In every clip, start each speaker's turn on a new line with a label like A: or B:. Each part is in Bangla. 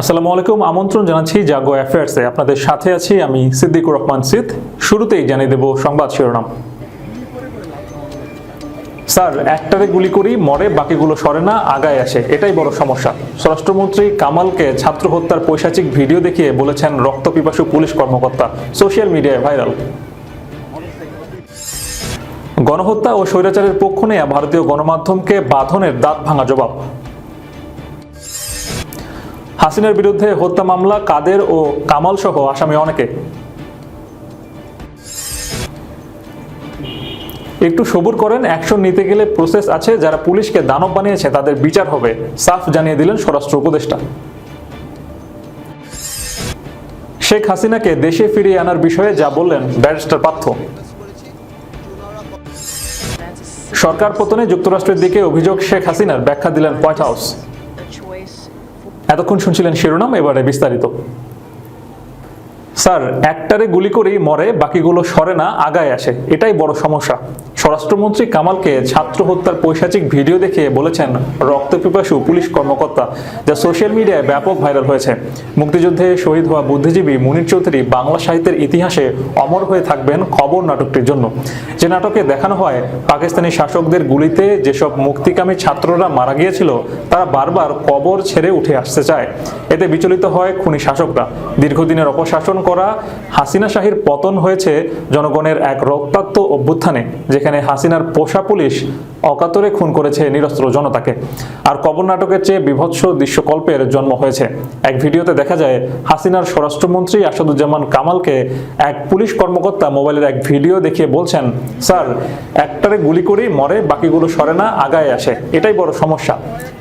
A: আসসালামু আলাইকুম, আমন্ত্রণ জানাচ্ছি জাগো অ্যাফেয়ার্সে। আপনাদের সাথে আছি আমি সিদ্দিকুর রহমান সিদ। শুরুতেই জানিয়ে দেব সংবাদ শিরোনাম। স্যার, একটারে গুলি করি, মরে বাকিগুলো সরে না, আগায় আসে। এটাই বড় সমস্যা। স্বরাষ্ট্রমন্ত্রী কামালকে ছাত্র হত্যার পৈশাচিক ভিডিও দেখিয়ে বলেছেন রক্তপিপাসু পুলিশ কর্মকর্তা। সোশ্যাল মিডিয়ায় ভাইরাল। গণহত্যা ও স্বৈরাচারের পক্ষ নেয়া ভারতীয় গণমাধ্যমকে বাঁধনের দাঁত ভাঙা জবাব। হাসিনার বিরুদ্ধে হত্যা মামলা, কাদের ও কামাল সহ আসামি অনেকে। একটু সবুর করেন, অ্যাকশন নিতে গেলে প্রসেস আছে, যারা পুলিশকে দানব বানিয়েছে, তাদের বিচার হবে, সাফ জানিয়ে দিলেন স্বরাষ্ট্র উপদেষ্টা। শেখ হাসিনাকে দেশে ফিরিয়ে আনার বিষয়ে যা বললেন ব্যারিস্টার পার্থ। সরকার পতনে যুক্তরাষ্ট্রের দিকে অভিযোগ, শেখ হাসিনার ব্যাখ্যা দিলেন হোয়াইট হাউস। এতক্ষণ শুনছিলেন শিরোনাম, এবারে বিস্তারিত। স্যার, একটারে গুলি করেই মরে, বাকিগুলো সরে না, আগায় আসে। এটাই বড় সমস্যা। স্বরাষ্ট্রমন্ত্রী কামালকে ছাত্র হত্যার পৈশাচিক ভিডিও দেখে বলেছেন রক্তপিপাসু পুলিশ কর্মকর্তা, যা সোশ্যাল মিডিয়ায় ব্যাপক ভাইরাল হয়েছে। মুক্তিযুদ্ধে শহীদ হওয়া বুদ্ধিজীবী মুনির চৌধুরী বাংলা সাহিত্যের ইতিহাসে অমর হয়ে থাকবেন খবর নাটকটির জন্য। যে নাটকে দেখানো হয়, পাকিস্তানি শাসকদের গুলিতে যেসব মুক্তিকামী ছাত্ররা মারা গিয়েছিল, তারা বারবার কবর ছেড়ে উঠে আসতে চায়। এতে বিচলিত হয় খুনি শাসকরা। দীর্ঘদিনের অপশাসন করা হাসিনা শাহীর পতন হয়েছে জনগণের এক রক্তাক্ত অভ্যুত্থানে, যেখানে হাসিনার পোষা পুলিশ অকাতরে খুন করেছে নিরস্ত্র জনতাকে। আর কবর নাটকের চেয়ে বিভৎস দৃশ্যকল্পের জন্ম হয়েছে। এক ভিডিওতে দেখা যায়, হাসিনার স্বরাষ্ট্রমন্ত্রী আসাদুজ্জামান কামালকে এক পুলিশ কর্মকর্তা মোবাইলের এক ভিডিও দেখিয়ে বলছেন, স্যার, একটারে গুলি করি, মরে, বাকিগুলো সরে না, আগায় আসে। এটাই বড় সমস্যা।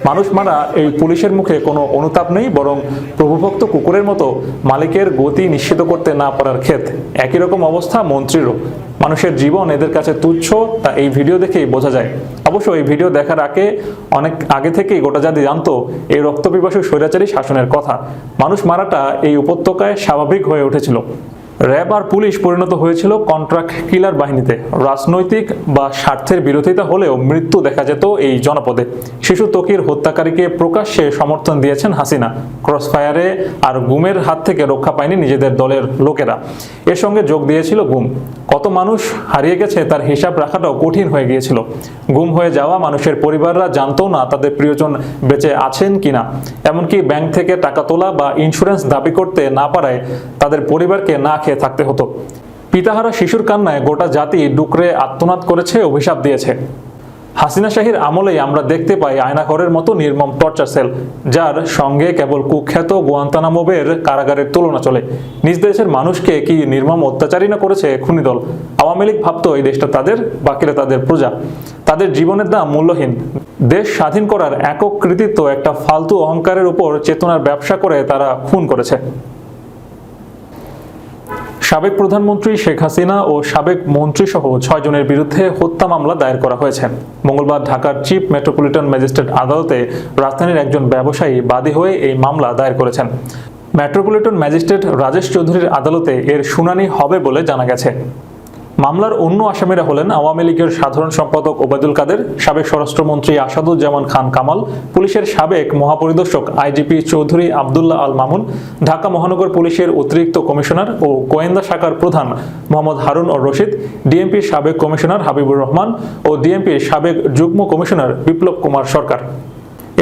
A: মানুষ মারা এই পুলিশের মুখে কোনো অনুতাপ নেই, বরং প্রভুভক্ত কুকুরের মতো মালিকের গতি নিশ্চিত করতে না পারার ক্ষেত। একই রকম অবস্থা মন্ত্রীরও। মানুষের জীবন এদের কাছে তুচ্ছ, তা এই ভিডিও দেখেই বোঝা যায়। অবশ্য এই ভিডিও দেখার আগে অনেক আগে থেকেই গোটা জাতি জানতো এই রক্তপিপাসু স্বৈরাচারী শাসনের কথা। মানুষ মারাটা এই উপত্যকায় স্বাভাবিক হয়ে উঠেছিল। র্যাব আর পুলিশ পরিণত হয়েছিল কন্ট্রাক্ট কিলার বাহিনীতে। রাজনৈতিক বা স্বার্থের বিরোধিতা হলেও মৃত্যু দেখা যেত এই জনপদে। শিশু তকির হত্যাকারীকে প্রকাশ্যে সমর্থন দিয়েছেন হাসিনা। ক্রসফায়ারে আর গুমের হাত থেকে রক্ষা পায়নি নিজেদের দলের লোকেরা। এর সঙ্গে যোগ দিয়েছিল গুম। কত মানুষ হারিয়ে গেছে তার হিসাব রাখাটাও কঠিন হয়ে গিয়েছিল। গুম হয়ে যাওয়া মানুষের পরিবাররা জানতো না তাদের প্রিয়জন বেঁচে আছেন কিনা। এমনকি ব্যাংক থেকে টাকা তোলা বা ইন্স্যুরেন্স দাবি করতে না পারায় তাদের পরিবারকে না খেয়ে থাকতে হতো। পিতাহারা শিশুর কান্নায় গোটা জাতি ডুকরে আত্মনাদ করেছে, অভিশাপ দিয়েছে। হাসিনা শাহীর আমলেই আমরা দেখতে পাই আয়নাঘরের মতো নির্মম টর্চার সেল, যার সঙ্গে কেবল কুখ্যাত গোয়ান্তানামোবের কারাগারের তুলনা চলে। নিজ দেশের মানুষকে কি নির্মম অত্যাচারী না করেছে খুনি দল? আওয়ামী লীগ ভাবতো এই দেশটা তাদের, বাকিরা তাদের প্রজা। তাদের জীবনের দাম মূল্যহীন। দেশ স্বাধীন করার একক কৃতিত্ব একটা ফালতু অহংকারের উপর চেতনার ব্যবসা করে তারা খুন করেছে। সাবেক প্রধানমন্ত্রী শেখ হাসিনা ও সাবেক মন্ত্রী সহ ছয় জনের বিরুদ্ধে হত্যা মামলা দায়ের করা হয়েছে। মঙ্গলবার ঢাকার চিফ মেট্রোপলিটন ম্যাজিস্ট্রেট আদালতে রাজধানীর একজন ব্যবসায়ী বাদী হয়ে এই মামলা দায়ের করেছেন। মেট্রোপলিটন ম্যাজিস্ট্রেট রাজেশ চৌধুরীর আদালতে এর শুনানি হবে বলে জানা গেছে। মামলার অন্য আসামিরা হলেন আওয়ামী লীগের সাধারণ সম্পাদক ওবায়দুল কাদের, সাবেক স্বরাষ্ট্রমন্ত্রী আসাদুজ্জামান খান কামাল, পুলিশের সাবেক মহাপরিদর্শক আইজিপি চৌধুরী আবদুল্লাহ আল মামুন, ঢাকা মহানগর পুলিশের অতিরিক্ত কমিশনার ও গোয়েন্দা শাখার প্রধান মোহাম্মদ হারুন ও রশিদ, ডিএমপির সাবেক কমিশনার হাবিবুর রহমান ও ডিএমপির সাবেক যুগ্ম কমিশনার বিপ্লব কুমার সরকার।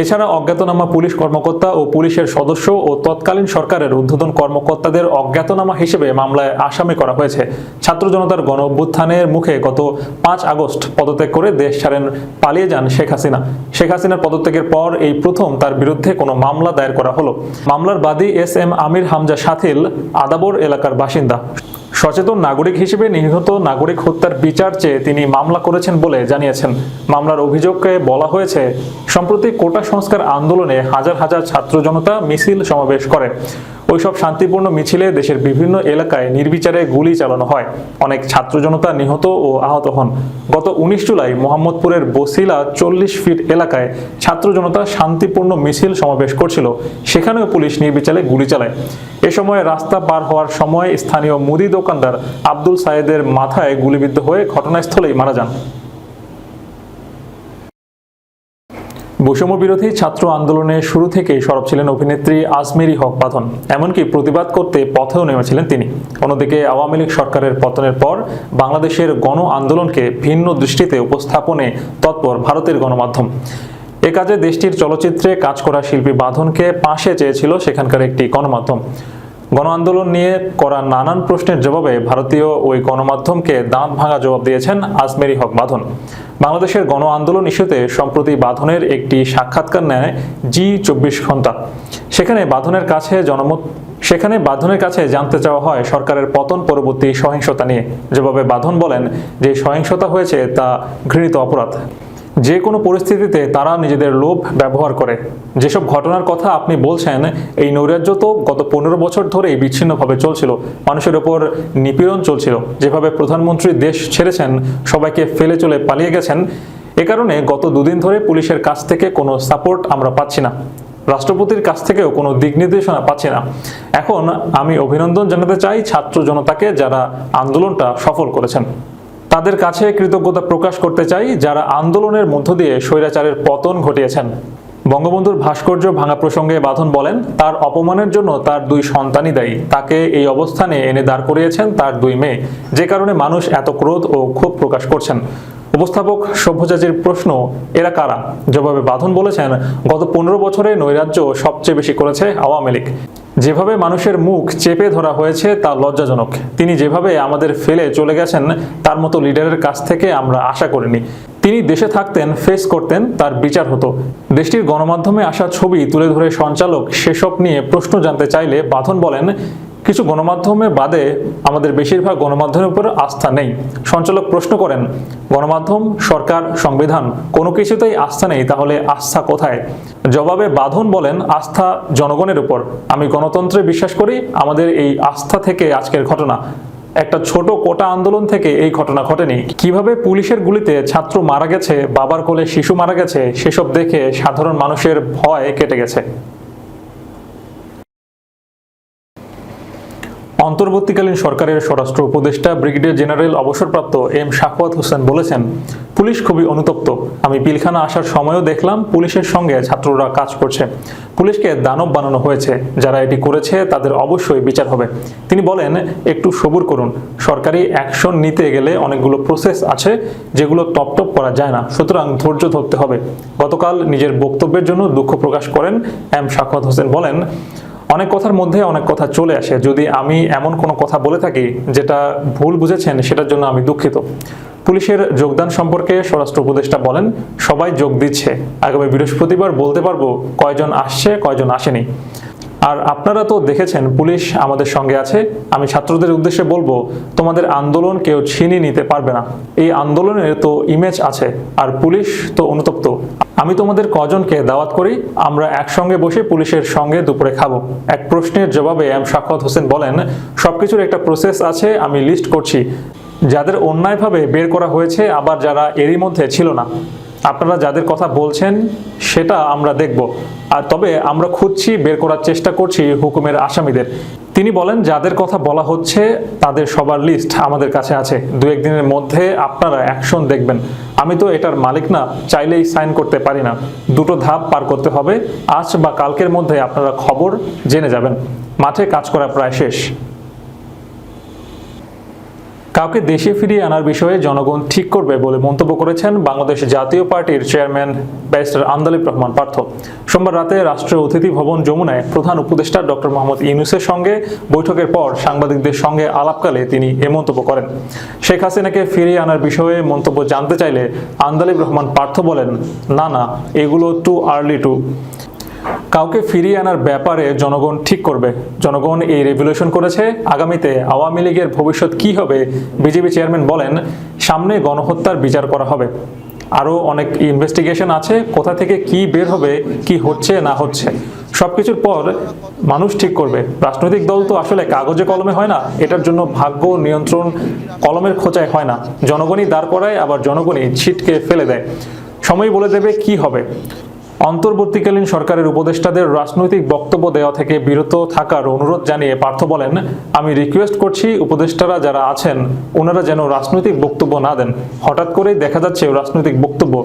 A: এছাড়া অজ্ঞাতনামা পুলিশ কর্মকর্তা ও পুলিশের সদস্য ও তৎকালীন সরকারের ঊর্ধ্বতন কর্মকর্তাদের অজ্ঞাতনামা হিসেবে মামলায় আসামি করা হয়েছে। ছাত্র জনতার গণ অভ্যুত্থানের মুখে গত পাঁচ আগস্ট পদত্যাগ করে দেশ ছাড়েন, পালিয়ে যান শেখ হাসিনা। শেখ হাসিনার পদত্যাগের পর এই প্রথম তার বিরুদ্ধে কোনো মামলা দায়ের করা হলো। মামলার বাদী এস এম আমির হামজা সাথিল আদাবর এলাকার বাসিন্দা। সচেতন নাগরিক হিসেবে নিহত নাগরিক হত্যার বিচার চেয়ে তিনি মামলা করেছেন বলে জানিয়েছেন। মামলার অভিযোগকে বলা হয়েছে, সম্প্রতি কোটা সংস্কার আন্দোলনে হাজার হাজার ছাত্র জনতা মিছিল সমাবেশ করে। ওইসব শান্তিপূর্ণ মিছিলে দেশের বিভিন্ন এলাকায় নির্বিচারে গুলি চালানো হয়। অনেক ছাত্র জনতা নিহত ও আহত হন। গত উনিশ জুলাই মোহাম্মদপুরের বসিলা চল্লিশ ফিট এলাকায় ছাত্র জনতা শান্তিপূর্ণ মিছিল সমাবেশ করছিল। সেখানেও পুলিশ নির্বিচারে গুলি চালায়। এ সময় রাস্তা পার হওয়ার সময় স্থানীয় মুদি দোকানদার আব্দুল সায়েদের মাথায় গুলিবিদ্ধ হয়ে ঘটনাস্থলেই মারা যান। বৈষম্য বিরোধী ছাত্র আন্দোলনের শুরু থেকেই সরব ছিলেন অভিনেত্রী আজমেরি হক বাঁধন। এমনকি প্রতিবাদ করতে পথেও নেমেছিলেন তিনি। অন্যদিকে আওয়ামী লীগ সরকারের পতনের পর বাংলাদেশের গণ আন্দোলনকে ভিন্ন দৃষ্টিতে উপস্থাপনে তৎপর ভারতের গণমাধ্যম। এ কাজে দেশটির চলচ্চিত্রে কাজ করা শিল্পী বাঁধনকে পাশে চেয়েছিল সেখানকার একটি গণমাধ্যম। গণ আন্দোলন নিয়ে করা নানান প্রশ্নের জবাবে ভারতীয় ওই গণমাধ্যমকে দাঁত ভাঙা জবাব দিয়েছেন আজমেরি হক বাঁধন বাংলাদেশের গণ আন্দোলন ইস্যুতে সম্প্রতি বাঁধনের একটি সাক্ষাৎকার নেয় জি চব্বিশ ঘণ্টা সেখানে বাঁধনের কাছে জনমত সেখানে বাঁধনের কাছে জানতে চাওয়া হয় সরকারের পতন পরবর্তী সহিংসতা নিয়ে। জবাবে বাঁধন বলেন যে সহিংসতা হয়েছে তা ঘৃণিত অপরাধ। যে কোনো পরিস্থিতিতে তারা নিজেদের লোভ ব্যবহার করে। যেসব ঘটনার কথা আপনি বলছেন, এই নৈরাজ্য তো গত পনেরো বছর ধরেই বিচ্ছিন্নভাবে চলছিল। মানুষের ওপর নিপীড়ন চলছিল। যেভাবে প্রধানমন্ত্রী দেশ ছেড়েছেন, সবাইকে ফেলে চলে পালিয়ে গেছেন, এ কারণে গত দুদিন ধরে পুলিশের কাছ থেকে কোনো সাপোর্ট আমরা পাচ্ছি না। রাষ্ট্রপতির কাছ থেকেও কোনো দিক নির্দেশনা পাচ্ছি না। এখন আমি অভিনন্দন জানাতে চাই ছাত্র জনতাকে যারা আন্দোলনটা সফল করেছেন। তাদের কাছে কৃতজ্ঞতা প্রকাশ করতে চাই যারা আন্দোলনের মধ্য দিয়ে স্বৈরাচারের পতন ঘটিয়েছেন। বঙ্গবন্ধুর ভাস্কর্য ভাঙা প্রসঙ্গে বাঁধন বলেন, তার অপমানের জন্য তার দুই সন্তানই দায়ী। তাকে এই অবস্থানে এনে দাঁড় করিয়েছেন তার দুই মেয়ে। যে কারণে মানুষ এত ক্রোধ ও ক্ষোভ প্রকাশ করছেন। উপস্থাপক সভ্যচাচীর প্রশ্ন, এরা কারা? জবাবে বাঁধন বলেছেন, গত পনেরো বছরে নৈরাজ্য সবচেয়ে বেশি করেছে আওয়ামী লীগ। যেভাবে মানুষের মুখ চেপে ধরা হয়েছে তা লজ্জাজনক। তিনি যেভাবে আমাদের ফেলে চলে গেছেন, তার মতো লিডারের কাছ থেকে আমরা আশা করিনি। তিনি দেশে থাকতেন ফেস করতেন, তার বিচার হতো। দেশটির গণমাধ্যমে আসা ছবি তুলে ধরে সঞ্চালক সেসব নিয়ে প্রশ্ন জানতে চাইলে বাঁধন বলেন কিছু গণমাধ্যমে বাদে আমাদের বেশিরভাগ গণমাধ্যমের উপর আস্থা নেই। সঞ্চালক প্রশ্ন করেন, গণমাধ্যম, সরকার, সংবিধান, কোনো কিছুতেই আস্থা নেই, তাহলে আস্থা কোথায়? জবাবে বাঁধন বলেন, আস্থা জনগণের উপর। আমি গণতন্ত্রে বিশ্বাস করি, আমাদের এই আস্থা থেকে আজকের ঘটনা। একটা ছোট কোটা আন্দোলন থেকে এই ঘটনা ঘটেনি। কীভাবে পুলিশের গুলিতে ছাত্র মারা গেছে, বাবার কোলে শিশু মারা গেছে, সেসব দেখে সাধারণ মানুষের ভয় কেটে গেছে। অন্তর্বর্তীকালীন সরকারের স্বরাষ্ট্র উপদেষ্টা ব্রিগেডিয়ার জেনারেল অবসরপ্রাপ্ত এম শাকওয়াত হোসেন বলেছেন, পুলিশ খুবই অনুতপ্ত। আমি পিলখানা আসার সময়ও দেখলাম পুলিশের সঙ্গে ছাত্ররা কাজ করছে। পুলিশকে দানব বানানো হয়েছে। যারা এটি করেছে তাদের অবশ্যই বিচার হবে। তিনি বলেন, একটু সবুর করুন। সরকারি অ্যাকশন নিতে গেলে অনেকগুলো প্রসেস আছে যেগুলো টপ টপ করা যায় না। সুতরাং ধৈর্য ধরতে হবে। গতকাল নিজের বক্তব্যের জন্য দুঃখ প্রকাশ করেন এম শাকওয়াত হোসেন বলেন অনেক কথার মধ্যে অনেক কথা চলে আসে। যদি আমি এমন কোনো কথা বলে থাকি যেটা ভুল বুঝেছেন, সেটার জন্য আমি দুঃখিত। পুলিশের যোগদান সম্পর্কে স্বরাষ্ট্র উপদেষ্টা বলেন, সবাই যোগ দিচ্ছে। আগামী বৃহস্পতিবার বলতে পারব কয়জন আসছে, কয়জন আসেনি। আর আপনারা তো দেখেছেন, পুলিশ আমাদের সঙ্গে আছে। আমি ছাত্রদের উদ্দেশ্যে বলব, তোমাদের আন্দোলন কেউ ছিনিয়ে নিতে পারবে না। এই আন্দোলনের তো ইমেজ আছে। আর পুলিশ তো অনুতপ্ত আমি তোমাদের কজনকে দাওয়াত করি, আমরা একসঙ্গে বসে পুলিশের সঙ্গে দুপুরে খাব। এক প্রশ্নের জবাবে এম শাকত হোসেন বলেন, সবকিছুর একটা প্রসেস আছে, আমি লিস্ট করছি। যাদের অন্যায়ভাবে বের করা হয়েছে, আবার যারা এরই মধ্যে ছিল না। আপনারা যাদের কথা বলছেন, সেটা আমরা দেখব। আর তবে আমরা খুঁজছি, বের করার চেষ্টা করছি হুকুমের আসামিদের। তিনি বলেন, যাদের কথা বলা হচ্ছে, তাদের সবার লিস্ট আমাদের কাছে আছে। দু একদিনের মধ্যে আপনারা অ্যাকশন দেখবেন। আমি তো এটার মালিক না, চাইলেই সাইন করতে পারি না। দুটো ধাপ পার করতে হবে। আজ বা কালকের মধ্যে আপনারা খবর জেনে যাবেন। মাঠে কাজ করা প্রায় শেষ। কাউকে দেশে ফিরিয়ে আনার বিষয়ে জনগণ ঠিক করবে বলে মন্তব্য করেছেন বাংলাদেশ জাতীয় পার্টির চেয়ারম্যান ব্যারিস্টার আন্দালিব রহমান পার্থ। সোমবার রাতে রাষ্ট্রীয় অতিথি ভবন যমুনায় প্রধান উপদেষ্টা ডক্টর মোহাম্মদ ইউনুসের সঙ্গে বৈঠকের পর সাংবাদিকদের সঙ্গে আলাপকালে তিনি এ মন্তব্য করেন। শেখ হাসিনাকে ফিরিয়ে আনার বিষয়ে মন্তব্য জানতে চাইলে আন্দালিব রহমান পার্থ বলেন, না না, এগুলো টু আর্লি টু কাউকে ফিরিয়ে আনার ব্যাপারে জনগণ ঠিক করবে। জনগণ এই রেভলিউশন করেছে। আগামীতে আওয়ামী লীগের ভবিষ্যৎ কি হবে? বিজেপি চেয়ারম্যান বলেন, সামনে গণহত্যার বিচার করা হবে। আরও অনেক ইনভেস্টিগেশন আছে, কোথা থেকে কি বের হবে, কি হচ্ছে, না হচ্ছে। সব কিছুর পর মানুষ ঠিক করবে। রাজনৈতিক দল তো আসলে কাগজে কলমে হয় না, এটার জন্য ভাগ্য নিয়ন্ত্রণ কলমের খোঁচায় হয় না। জনগণই দাঁড় করায়, আবার জনগণই ছিটকে ফেলে দেয়। সময় বলে দেবে কি হবে। অন্তর্বর্তীকালীন সরকারের উপদেষ্টাদের রাজনৈতিক বক্তব্য দেওয়া থেকে বিরত থাকার অনুরোধ জানিয়ে পার্থ বলেন, আমি রিকোয়েস্ট করছি উপদেষ্টারা যারা আছেন, ওনারা যেন রাজনৈতিক বক্তব্য না দেন। হঠাৎ করেই দেখা যাচ্ছে রাজনৈতিক বক্তব্য।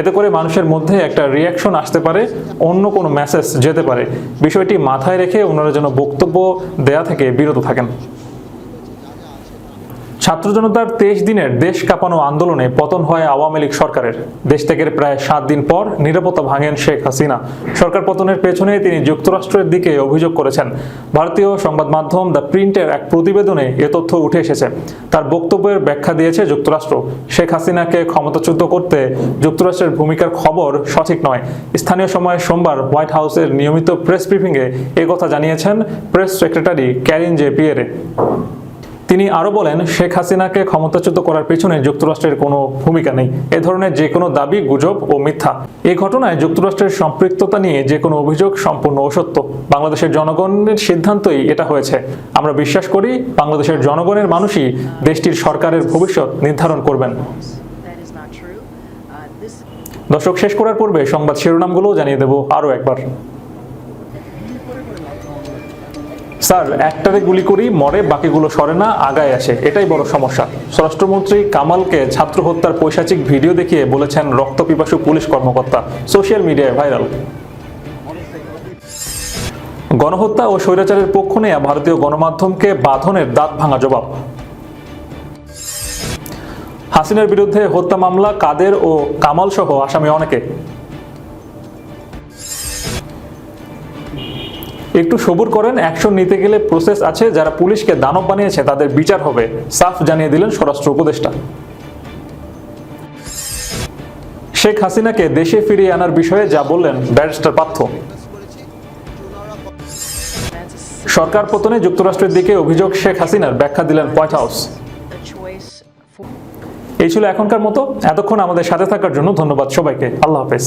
A: এতে করে মানুষের মধ্যে একটা রিয়াকশন আসতে পারে, অন্য কোনো মেসেজ যেতে পারে। বিষয়টি মাথায় রেখে ওনারা যেন বক্তব্য দেয়া থেকে বিরত থাকেন। ছাত্র জনতার তেইশ দিনের দেশ কাঁপানো আন্দোলনে পতন হয় আওয়ামী লীগ সরকারের। দেশ থেকে প্রায় সাত দিন পর নিরাপত্তা ভাঙেন শেখ হাসিনা। সরকার পতনের পেছনে তিনি যুক্তরাষ্ট্রের দিকে অভিযোগ করেছেন। ভারতীয় সংবাদ মাধ্যম দ্য প্রিন্টের এক প্রতিবেদনে এ তথ্য উঠে এসেছে। তার বক্তব্যের ব্যাখ্যা দিয়েছে যুক্তরাষ্ট্র। শেখ হাসিনাকে ক্ষমতাচ্যুত করতে যুক্তরাষ্ট্রের ভূমিকার খবর সঠিক নয়। স্থানীয় সময় সোমবার হোয়াইট হাউসের নিয়মিত প্রেস ব্রিফিংয়ে কথা জানিয়েছেন press secretary Karine Jean Pierre. তিনি আরও বলেন, শেখ হাসিনাকে ক্ষমতাচ্যুত করার পেছনে যুক্তরাষ্ট্রের কোনো ভূমিকা নেই। এ ধরনের যে কোনো দাবি, গুজব ও মিথ্যা। এই ঘটনায় যুক্তরাষ্ট্রের সম্পৃক্ততা নিয়ে যে কোনো অভিযোগ সম্পূর্ণ অসত্য। বাংলাদেশের জনগণের সিদ্ধান্তই এটা হয়েছে। আমরা বিশ্বাস করি, বাংলাদেশের জনগণের মানুষই দেশটির সরকারের ভবিষ্যৎ নির্ধারণ করবেন। দর্শক, শেষ করার পূর্বে সংবাদ শিরোনামগুলো জানিয়ে দেব আরও একবার। স্যার, একটারে গুলি করি, মরে বাকিগুলো সরে না, আগায় আসে। এটাই বড় সমস্যা। স্বরাষ্ট্রমন্ত্রী কামালকে ছাত্র হত্যার পৈশাচিক ভিডিও দেখিয়ে বলেছেন রক্তপিপাসু পুলিশ কর্মকর্তা। সোশ্যাল মিডিয়ায় ভাইরাল। গণহত্যা ও স্বৈরাচারের পক্ষ নেয়া ভারতীয় গণমাধ্যমকে বাঁধনের দাঁত ভাঙা জবাব। হাসিনার বিরুদ্ধে হত্যা মামলা কাদের ও কামাল সহ আসামি অনেকে। একটু সবুর করেন অ্যাকশন নিতে গেলে প্রসেস আছে, যারা পুলিশকে দানব বানিয়েছে, তাদের বিচার হবে। সাফ জানিয়ে দিলেন স্বরাষ্ট্র উপদেষ্টা। শেখ হাসিনাকে দেশে ফিরিয়ে আনার বিষয়ে যা বললেন ব্যারিস্টার পার্থ। সরকার পতনে যুক্তরাষ্ট্রের দিকে অভিযোগ শেখ হাসিনার, ব্যাখ্যা দিলেন হোয়াইট হাউস। এই ছিল এখনকার মতো। এতক্ষণ আমাদের সাথে থাকার জন্য ধন্যবাদ সবাইকে। আল্লাহ হাফেজ।